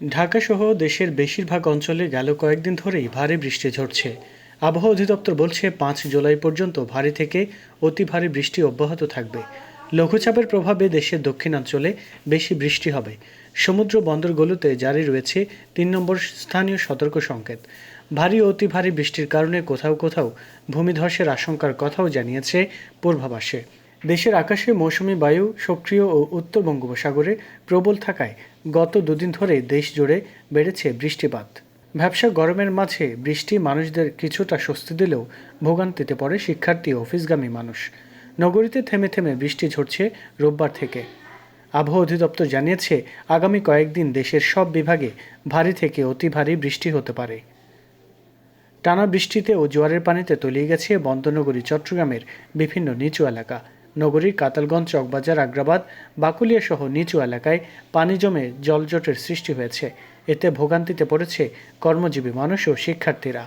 ঢাকাসহ দেশের বেশিরভাগ অঞ্চলে গেল কয়েকদিন ধরেই ভারী বৃষ্টি ঝরছে। আবহাওয়া অধিদপ্তর বলছে, পাঁচ জুলাই পর্যন্ত ভারী থেকে অতি ভারী বৃষ্টি অব্যাহত থাকবে। লঘুচাপের প্রভাবে দেশের দক্ষিণাঞ্চলে বেশি বৃষ্টি হবে। সমুদ্র বন্দরগুলোতে জারি রয়েছে তিন নম্বর স্থানীয় সতর্ক সংকেত। ভারী অতি ভারী বৃষ্টির কারণে কোথাও কোথাও ভূমিধসের আশঙ্কার কথাও জানিয়েছে পূর্বাভাসে। দেশের আকাশে মৌসুমি বায়ু, সক্রিয় ও উত্তর বঙ্গোপসাগরে প্রবল থাকায় গত দুদিন ধরে দেশ জুড়ে বেড়েছে বৃষ্টিপাত। ব্যবসা গরমের মাঝে বৃষ্টি মানুষদের কিছুটা স্বস্তি দিলেও ভোগান্তিতে পড়ে শিক্ষার্থী ও অফিসগামী মানুষ। নগরীতে থেমে থেমে বৃষ্টি ঝরছে রোববার থেকে। আবহাওয়া অধিদপ্তর জানিয়েছে, আগামী কয়েকদিন দেশের সব বিভাগে ভারী থেকে অতি ভারী বৃষ্টি হতে পারে। টানা বৃষ্টিতে ও জোয়ারের পানিতে তলিয়ে গেছে বন্দরনগরী, চট্টগ্রামের বিভিন্ন নিচু এলাকা। নগরীর কাতালগঞ্জ, চকবাজার, আগ্রাবাদ, বাকুলিয়া সহ নিচু এলাকায় পানি জমে জলজটের সৃষ্টি হয়েছে। এতে ভোগান্তিতে পড়েছে কর্মজীবী মানুষ ও শিক্ষার্থীরা।